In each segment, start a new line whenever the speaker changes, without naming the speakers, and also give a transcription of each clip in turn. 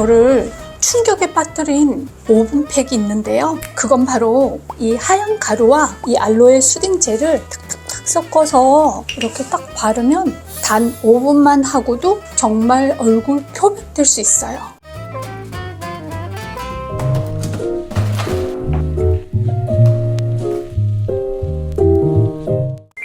저를 충격에 빠뜨린 오븐팩이 있는데요. 그건 바로 이 하얀 가루와 이 알로에 수딩 젤을 탁탁탁 섞어서 이렇게 딱 바르면 단 5분만 하고도 정말 얼굴 표백될 수 있어요.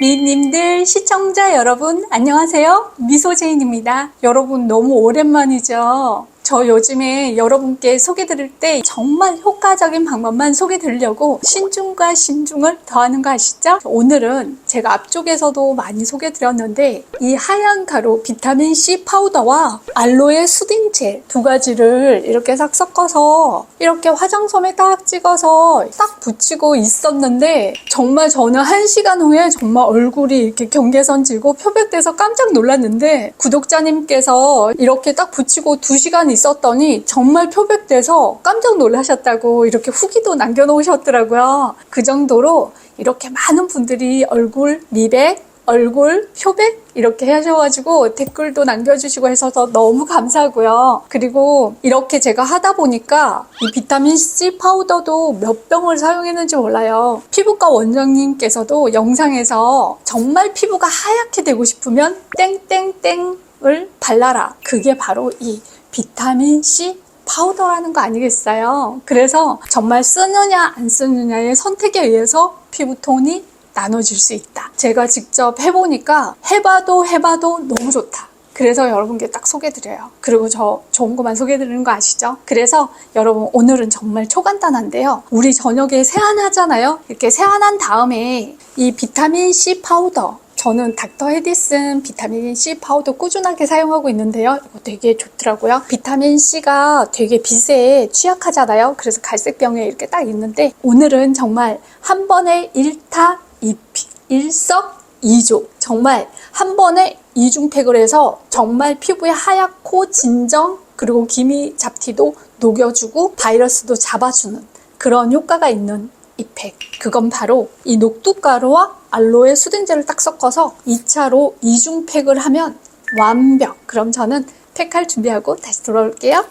미님들, 시청자 여러분, 안녕하세요. 미소제인입니다. 여러분, 너무 오랜만이죠? 저 요즘에 여러분께 소개드릴 때 정말 효과적인 방법만 소개드리려고 신중과 신중을 더하는 거 아시죠? 오늘은 제가 앞쪽에서도 많이 소개드렸는데 이 하얀 가루 비타민C 파우더와 알로에 수딩 젤 두 가지를 이렇게 싹 섞어서 이렇게 화장솜에 딱 찍어서 딱 붙이고 있었는데 정말 저는 한 시간 후에 정말 얼굴이 이렇게 경계선 지고 표백돼서 깜짝 놀랐는데 구독자님께서 이렇게 딱 붙이고 두 시간 있었더니 정말 표백돼서 깜짝 놀라셨다고 이렇게 후기도 남겨놓으셨더라고요. 그 정도로 이렇게 많은 분들이 얼굴 미백, 얼굴 표백 이렇게 하셔가지고 댓글도 남겨주시고 해서 너무 감사하고요. 그리고 이렇게 제가 하다 보니까 이 비타민 C 파우더도 몇 병을 사용했는지 몰라요. 피부과 원장님께서도 영상에서 정말 피부가 하얗게 되고 싶으면 땡땡땡 을 발라라. 그게 바로 이 비타민 C 파우더라는 거 아니겠어요? 그래서 정말 쓰느냐 안 쓰느냐의 선택에 의해서 피부톤이 나눠질 수 있다. 제가 직접 해보니까 해봐도 해봐도 너무 좋다. 그래서 여러분께 딱 소개드려요. 그리고 저 좋은 것만 소개드리는 거 아시죠? 그래서 여러분 오늘은 정말 초간단한데요. 우리 저녁에 세안하잖아요. 이렇게 세안한 다음에 이 비타민 C 파우더 저는 닥터 헤디슨 비타민 C 파우더 꾸준하게 사용하고 있는데요. 이거 되게 좋더라고요. 비타민 C가 되게 빛에 취약하잖아요. 그래서 갈색병에 이렇게 딱 있는데 오늘은 정말 한 번에 1타 2피, 일석이조 정말 한 번에 이중팩을 해서 정말 피부에 하얗고 진정 그리고 기미 잡티도 녹여주고 바이러스도 잡아주는 그런 효과가 있는 이 팩. 그건 바로 이 녹두가루와 알로에 수딩젤을 딱 섞어서 2차로 이중팩을 하면 완벽. 그럼 저는 팩할 준비하고 다시 돌아올게요.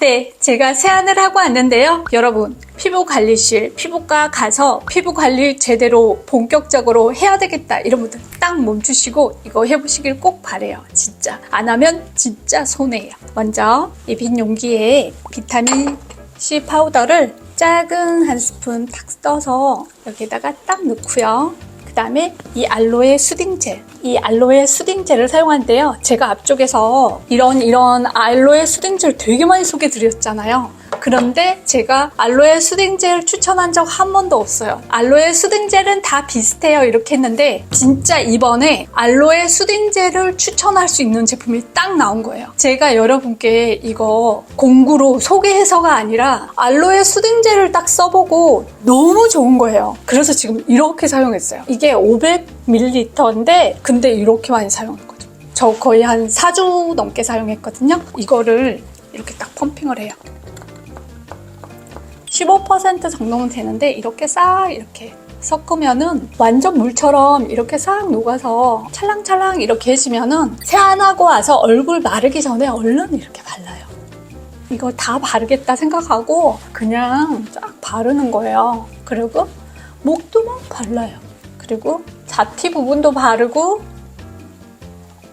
네, 제가 세안을 하고 왔는데요. 여러분, 피부 관리실, 피부과 가서 피부 관리 제대로 본격적으로 해야 되겠다. 이런 분들 딱 멈추시고 이거 해보시길 꼭 바래요. 진짜. 안 하면 진짜 손해예요. 먼저 이 빈 용기에 비타민 C 파우더를 작은 한 스푼 탁 떠서 여기다가 딱 넣고요. 그 다음에 이 알로에 수딩젤, 이 알로에 수딩젤을 사용하는데요. 제가 앞쪽에서 이런 이런 알로에 수딩젤 되게 많이 소개 드렸잖아요. 그런데 제가 알로에 수딩젤 추천한 적 한 번도 없어요. 알로에 수딩젤은 다 비슷해요. 이렇게 했는데 진짜 이번에 알로에 수딩젤을 추천할 수 있는 제품이 딱 나온 거예요. 제가 여러분께 이거 공구로 소개해서가 아니라 알로에 수딩젤을 딱 써보고 너무 좋은 거예요. 그래서 지금 이렇게 사용했어요. 이게 500ml인데 근데 이렇게 많이 사용한 거죠. 저 거의 한 4주 넘게 사용했거든요. 이거를 이렇게 딱 펌핑을 해요. 15% 정도는 되는데 이렇게 싹 이렇게 섞으면은 완전 물처럼 이렇게 싹 녹아서 찰랑찰랑 이렇게 해지면은 세안하고 와서 얼굴 마르기 전에 얼른 이렇게 발라요. 이거 다 바르겠다 생각하고 그냥 쫙 바르는 거예요. 그리고 목도 막 발라요. 그리고 자티 부분도 바르고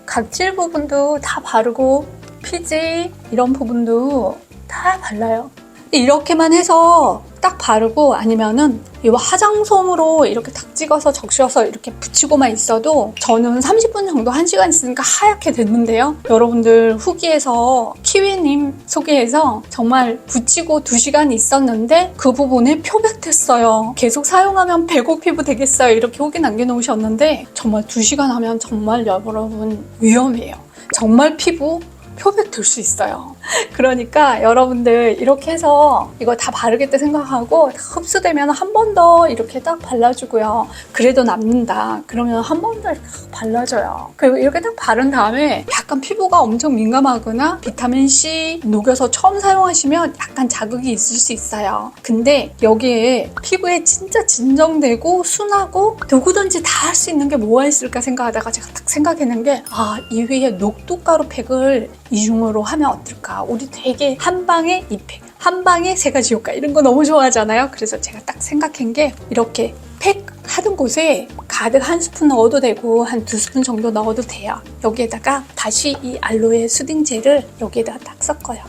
각질 부분도 다 바르고 피지 이런 부분도 다 발라요. 이렇게만 해서 딱 바르고 아니면은 이 화장솜으로 이렇게 탁 찍어서 적셔서 이렇게 붙이고만 있어도 저는 30분 정도 1시간 있으니까 하얗게 됐는데요. 여러분들 후기에서 키위님 소개해서 정말 붙이고 2시간 있었는데 그 부분에 표백됐어요. 계속 사용하면 배고 피부 되겠어요. 이렇게 후기 남겨놓으셨는데 정말 2시간 하면 정말 여러분 위험해요. 정말 피부 표백될 수 있어요. 그러니까 여러분들 이렇게 해서 이거 다 바르겠다 생각하고 흡수되면 한 번 더 이렇게 딱 발라주고요. 그래도 남는다. 그러면 한 번더 이렇게 발라줘요. 그리고 이렇게 딱 바른 다음에 약간 피부가 엄청 민감하거나 비타민C 녹여서 처음 사용하시면 약간 자극이 있을 수 있어요. 근데 여기에 피부에 진짜 진정되고 순하고 누구든지 다 할 수 있는 게 뭐가 있을까 생각하다가 제가 딱 생각했는 게 아, 이 위에 녹두가루 팩을 이중으로 하면 어떨까? 아, 우리 되게 한 방에 이팩, 한 방에 세 가지 효과 이런 거 너무 좋아하잖아요. 그래서 제가 딱 생각한 게 이렇게 팩 하던 곳에 가득 한 스푼 넣어도 되고 한 두 스푼 정도 넣어도 돼요. 여기에다가 다시 이 알로에 수딩 젤을 여기에다가 딱 섞어요.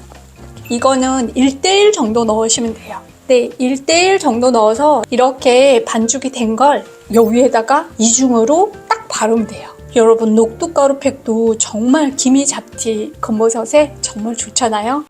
이거는 1대1 정도 넣으시면 돼요. 네, 1대1 정도 넣어서 이렇게 반죽이 된걸요 위에다가 이중으로 딱 바르면 돼요. 여러분 녹두가루 팩도 정말 기미 잡티 겉버섯에 정말 좋잖아요.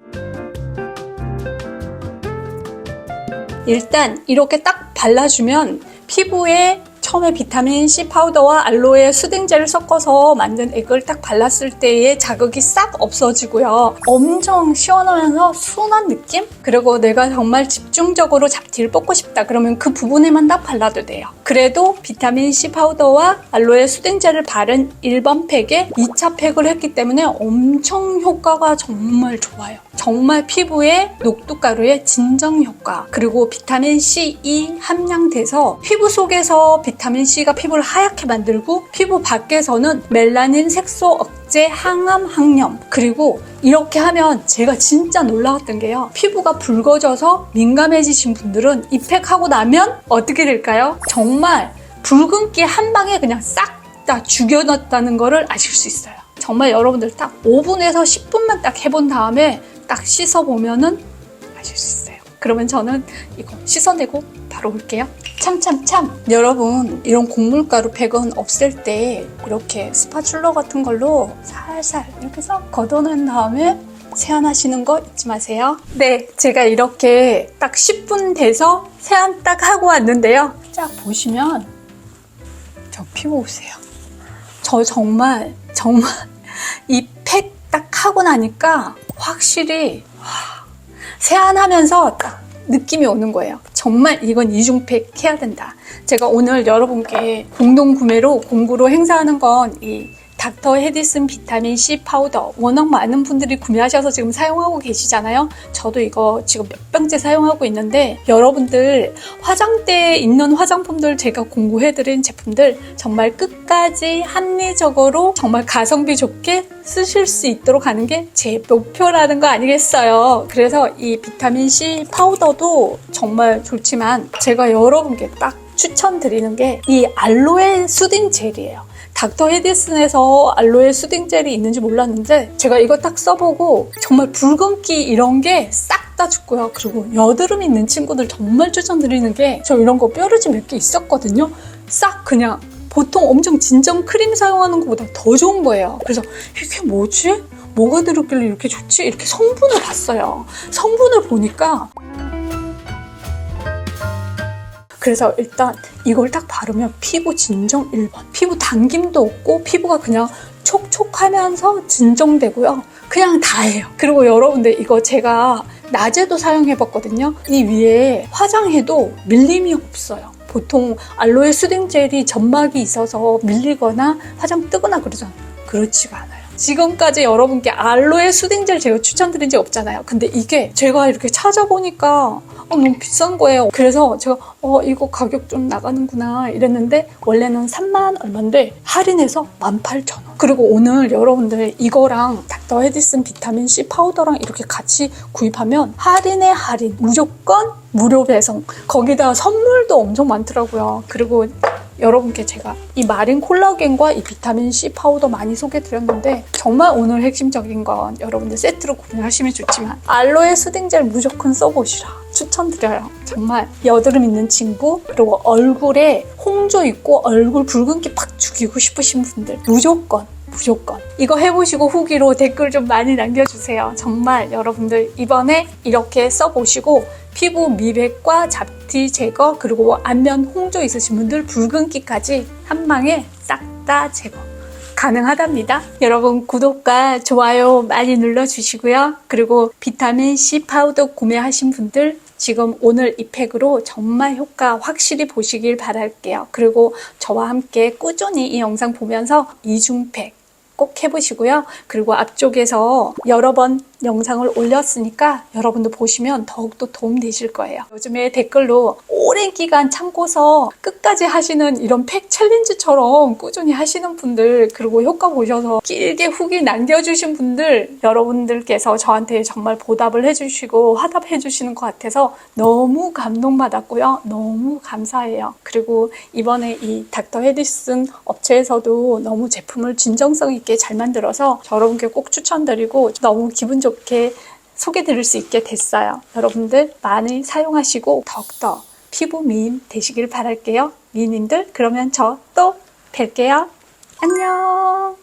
일단 이렇게 딱 발라주면 피부에 처음에 비타민 C 파우더와 알로에 수딩젤을 섞어서 만든 액을 딱 발랐을 때의 자극이 싹 없어지고요. 엄청 시원하면서 순한 느낌? 그리고 내가 정말 집중적으로 잡티를 뽑고 싶다 그러면 그 부분에만 딱 발라도 돼요. 그래도 비타민 C 파우더와 알로에 수딩젤을 바른 1번 팩에 2차 팩을 했기 때문에 엄청 효과가 정말 좋아요. 정말 피부에 녹두가루의 진정 효과 그리고 비타민 C, E 함량돼서 피부 속에서 비타민 C가 피부를 하얗게 만들고 피부 밖에서는 멜라닌 색소 억제 항암 항염 그리고 이렇게 하면 제가 진짜 놀라웠던 게요 피부가 붉어져서 민감해지신 분들은 이팩 하고 나면 어떻게 될까요? 정말 붉은기 한 방에 그냥 싹 다 죽여놨다는 거를 아실 수 있어요. 정말 여러분들 딱 5분에서 10분만 딱 해본 다음에 딱 씻어보면은 아실 수 있어요. 그러면 저는 이거 씻어내고 바로 올게요. 참, 참, 참. 여러분, 이런 곡물가루 팩은 없앨 때 이렇게 스파츌러 같은 걸로 살살 이렇게 싹 걷어낸 다음에 세안하시는 거 잊지 마세요. 네, 제가 이렇게 딱 10분 돼서 세안 딱 하고 왔는데요. 쫙 보시면 저 피부 보세요. 저 정말 정말 이 팩 딱 하고 나니까 확실히 와, 세안하면서 딱 느낌이 오는 거예요. 정말 이건 이중팩 해야 된다. 제가 오늘 여러분께 공동 구매로 공구로 행사하는 건 이 닥터 헤디슨 비타민 C 파우더 워낙 많은 분들이 구매하셔서 지금 사용하고 계시잖아요. 저도 이거 지금 몇 병째 사용하고 있는데 여러분들 화장대에 있는 화장품들 제가 공구해드린 제품들 정말 끝까지 합리적으로 정말 가성비 좋게 쓰실 수 있도록 하는 게 제 목표라는 거 아니겠어요. 그래서 이 비타민 C 파우더도 정말 좋지만 제가 여러분께 딱 추천드리는 게 이 알로에 수딩 젤이에요. 닥터 헤디슨에서 알로에 수딩 젤이 있는지 몰랐는데 제가 이거 딱 써보고 정말 붉은기 이런 게 싹 다 죽고요. 그리고 여드름 있는 친구들 정말 추천드리는 게 저 이런 거 뾰루지 몇 개 있었거든요. 싹 그냥 보통 엄청 진정 크림 사용하는 것보다 더 좋은 거예요. 그래서 이게 뭐지? 뭐가 들었길래 이렇게 좋지? 이렇게 성분을 봤어요. 성분을 보니까 그래서 일단 이걸 딱 바르면 피부 진정 1번. 피부 당김도 없고 피부가 그냥 촉촉하면서 진정되고요. 그냥 다예요. 그리고 여러분들 이거 제가 낮에도 사용해봤거든요. 이 위에 화장해도 밀림이 없어요. 보통 알로에 수딩 젤이 점막이 있어서 밀리거나 화장 뜨거나 그러잖아요. 그렇지가 않아요. 지금까지 여러분께 알로에 수딩젤 제가 추천드린 적 없잖아요. 근데 이게 제가 이렇게 찾아보니까 어, 너무 비싼 거예요. 그래서 제가 어 이거 가격 좀 나가는구나 이랬는데 원래는 3만 얼마인데 할인해서 18,000원. 그리고 오늘 여러분들 이거랑 닥터 헤디슨 비타민 C 파우더랑 이렇게 같이 구입하면 할인에 할인 무조건 무료 배송. 거기다 선물도 엄청 많더라고요. 그리고 여러분께 제가 이 마린 콜라겐과 이 비타민 C 파우더 많이 소개드렸는데 정말 오늘 핵심적인 건 여러분들 세트로 구매하시면 좋지만 알로에 수딩젤 무조건 써보시라 추천드려요 정말 여드름 있는 친구 그리고 얼굴에 홍조 있고 얼굴 붉은기 팍 죽이고 싶으신 분들 무조건 무조건 이거 해보시고 후기로 댓글 좀 많이 남겨주세요. 정말 여러분들 이번에 이렇게 써보시고 피부 미백과 잡티 제거 그리고 안면 홍조 있으신 분들 붉은기까지 한 방에 싹 다 제거 가능하답니다. 여러분 구독과 좋아요 많이 눌러주시고요. 그리고 비타민 C 파우더 구매하신 분들 지금 오늘 이 팩으로 정말 효과 확실히 보시길 바랄게요. 그리고 저와 함께 꾸준히 이 영상 보면서 이중팩 꼭 해보시고요. 그리고 앞쪽에서 여러 번 영상을 올렸으니까 여러분도 보시면 더욱더 도움 되실 거예요. 요즘에 댓글로 오랜 기간 참고서 끝까지 하시는 이런 팩 챌린지처럼 꾸준히 하시는 분들 그리고 효과 보셔서 길게 후기 남겨주신 분들 여러분들께서 저한테 정말 보답을 해주시고 화답해 주시는 것 같아서 너무 감동받았고요. 너무 감사해요. 그리고 이번에 이 닥터 헤디슨 업체에서도 너무 제품을 진정성 있게 잘 만들어서 여러분께 꼭 추천드리고 너무 기분 좋게 소개 드릴 수 있게 됐어요. 여러분들 많이 사용하시고 더욱더 피부 미인 되시길 바랄게요. 미인님들 그러면 저 또 뵐게요. 안녕.